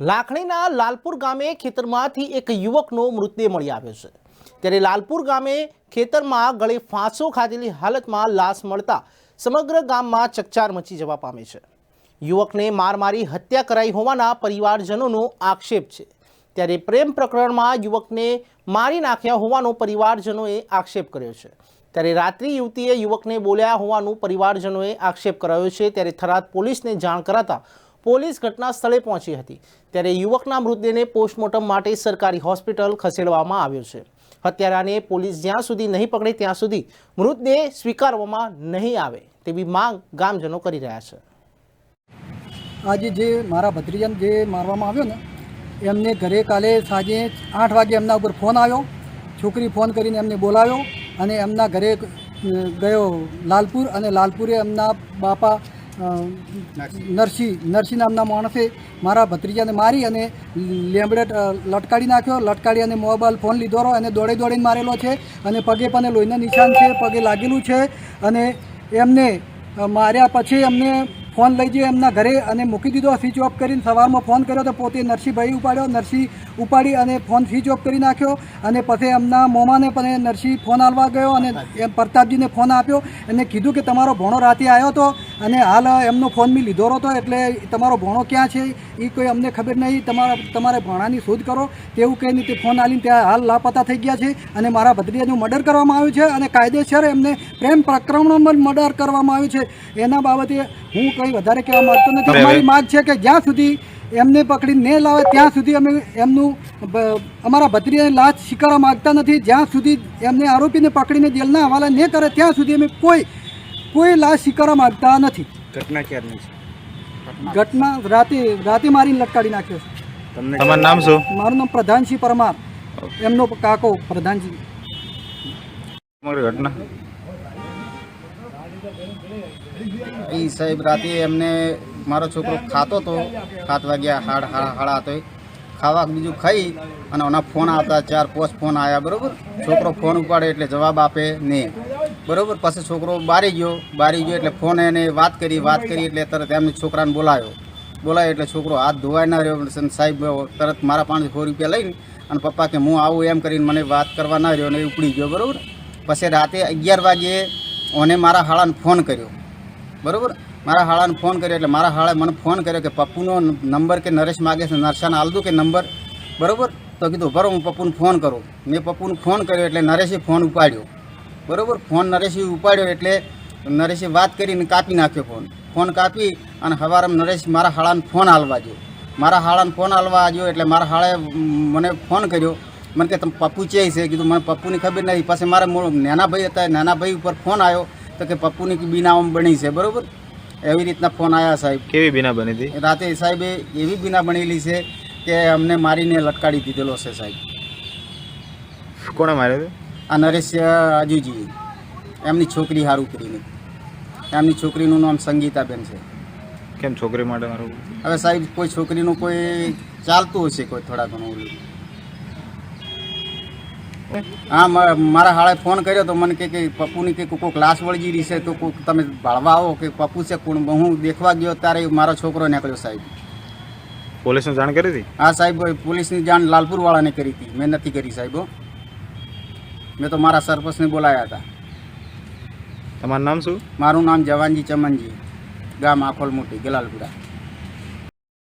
લાખણીના લાલપુર ગામે ખેતરમાંથી એક યુવકનો મૃતદેહ મળી આવ્યો છે. ત્યારે લાલપુર ગામે ખેતરમાં ગળે ફાંસો ખાધેલી હાલતમાં લાશ મળતા સમગ્ર ગામમાં ચકચાર મચી જવા પામે છે. યુવકને માર મારી હત્યા કરાઈ હોવાના પરિવારજનોનો આક્ષેપ છે. ત્યારે પ્રેમ પ્રકરણમાં યુવકને મારી નાખ્યા હોવાનો પરિવારજનોએ આક્ષેપ કર્યો છે. ત્યારે રાત્રિ યુવતીએ યુવકને બોલ્યા હોવાનું પરિવારજનોએ આક્ષેપ કરાયો છે. ત્યારે થરાદ પોલીસને જાણ કરાતા પોલીસ ઘટના સ્થળે પહોંચી હતી. ત્યારે યુવકના મૃતદેહને પોસ્ટમોર્ટમ માટે સરકારી હોસ્પિટલ ખસેડવામાં આવ્યો છે. હત્યારાને પોલીસ જ્યાં સુધી નહીં પકડે ત્યાં સુધી મૃતદેહ સ્વીકારવામાં નહીં આવે તેવી માંગ ગામજનો કરી રહ્યા છે. આજે જે મારા ભત્રીજાને જે મારવામાં આવ્યો ને, એમને ઘરે કાલે સાંજે આઠ વાગે એમના ઉપર ફોન આવ્યો. છોકરી ફોન કરીને એમને બોલાવ્યો અને એમના ઘરે ગયો લાલપુર અને લાલપુરે એમના બાપા નરસિંહ નરસિંહ નામના માણસે મારા ભત્રીજાને મારી અને લેમડે લટકાડી નાખ્યો. લટકાડી અને મોબાઈલ ફોન લીધો રહ્યો. અને દોડે દોડીને મારેલો છે અને પગે પણ લોહીના નિશાન છે, પગે લાગેલું છે અને એમને માર્યા પછી એમને ફોન લઈ જઈ એમના ઘરે અને મૂકી દીધો, સ્વિચ ઓફ કરીને સવારમાં ફોન કર્યો તો પોતે નરસિંહભાઈ ઉપાડ્યો. નરસિંહ ઉપાડી અને ફોન સ્વિચ ઓફ કરી નાખ્યો અને પછી એમના મોમાને પણ નરસિંહ ફોન આલવા ગયો અને એમ પ્રતાપજીને ફોન આપ્યો. એને કીધું કે તમારો ભણો રાતે આવ્યો હતો અને હાલ એમનો ફોન મેં લીધો હતો એટલે તમારો ભણો ક્યાં છે એ કોઈ અમને ખબર નહીં. તમારા તમારે ભણાની શોધ કરો. તેવું કહીને તે ફોન આલીને ત્યાં હાલ લાપતા થઈ ગયા છે અને મારા ભત્રીજાનું મર્ડર કરવામાં આવ્યું છે અને કાયદેસર એમને પ્રેમ પ્રક્રમણમાં મર્ડર કરવામાં આવ્યું છે. એના બાબતે હું કંઈ વધારે કહેવા માગતો નથી. મારી માગ છે કે જ્યાં સુધી એમને પકડીને નહીં લાવે ત્યાં સુધી અમે એમનું અમારા ભત્રીજાની લાશ સ્વીકારવા માગતા નથી. જ્યાં સુધી એમને આરોપીને પકડીને જેલના હવાલા નહીં કરે ત્યાં સુધી અમે કોઈ કોઈ લાશ સ્વીકારવા માગતા નથી. ઘટના ક્યારની છે? ઘટના રાતે રાતે મારીને લટકાડી નાખ્યો છે. તમને તમારું નામ શું? મારું નામ પ્રધાનસિંહ પરમાર. એમનો કાકો પ્રધાનજી. તમારી ઘટના? એ સાહેબ રાતે એમને મારો છોકરો ખાતો તો સાત વાગ્યા હાડ હાડા હાડા હતો ખાવા બીજું ખાઈ અને એના ફોન આવતા ચાર પોસ્ટ ફોન આવ્યા બરોબર? છોકરો ફોન ઉપાડે એટલે જવાબ આપે નહીં. બરોબર? પછી છોકરો બારી ગયો. બારી ગયો એટલે ફોન એને વાત કરી વાત કરી એટલે તરત એમને છોકરાને બોલાવ્યો બોલાવ્યો એટલે છોકરો હાથ ધોવાય ના રહ્યો. સાહેબ તરત મારા પાંચસો રૂપિયા લઈને અને પપ્પા કે હું આવું એમ કરીને મને વાત કરવા ના રહ્યો અને ઉપડી ગયો, બરાબર? પછી રાતે અગિયાર વાગ્યે ઓને મારા હાળાને ફોન કર્યો. બરાબર? મારા હાળાને ફોન કર્યો એટલે મારા હાળે મને ફોન કર્યો કે પપ્પુનો નંબર કે નરેશ માગે છે, નરસાને આલ કે નંબર? બરાબર? તો કીધું ભરો, હું પપ્પુને ફોન કરું. મેં પપ્પુને ફોન કર્યો એટલે નરેશે ફોન ઉપાડ્યો. બરોબર? ફોન નરેશે ઉપાડ્યો એટલે નરેશે વાત કરીને કાપી નાખ્યો ફોન. ફોન કાપી અને હવારમાં નરેશ મારા હાળાને ફોન હાલવા ગયો. મારા હાળાને ફોન હાલવા આવ્યો એટલે મારા હાળે મને ફોન કર્યો. મને કે તમે પપ્પુ ચે છે? કીધું મને પપ્પુની ખબર નથી. પછી મારા નાના ભાઈ હતા નાના ભાઈ ઉપર ફોન આવ્યો તો કે પપ્પુની બીનામ બની છે. બરાબર? એવી રીતના ફોન આવ્યા સાહેબ. કેવી બીના બની હતી? રાતે સાહેબે એવી બીના બનેલી છે કે અમને મારીને લટકાડી દીધેલો છે સાહેબ. કોણે માર્યો આ નરેશ અજુજી એમની છોકરી હારું કરીને. એમની છોકરીનું નામ સંગીતાબેન છે. કેમ છોકરી માટે મારું? હવે સાહેબ કોઈ છોકરીનું કોઈ ચાલતું હશે કોઈ થોડા ઘણું ઓલું? હા મારા હાળે ફોન કર્યો તો મને કે કે પપ્પુની કે કોઈ ક્લાસ વળગી રહી છે તો કોઈક તમે ભાળવા આવો કે પપ્પુ છે કોણ? હું દેખવા ગયો ત્યારે મારો છોકરો નીકળ્યો સાહેબ. પોલીસને જાણ કરી હતી? હા સાહેબ પોલીસની જાણ લાલપુર વાળાને કરી હતી. મેં નથી કરી સાહેબ. મેં તો મારા સરપંચને બોલાયા હતા. તમારું નામ શું? મારું નામ જવાનજી ચમનજી ગામ આખોલ મોટી ગલાલપુરા.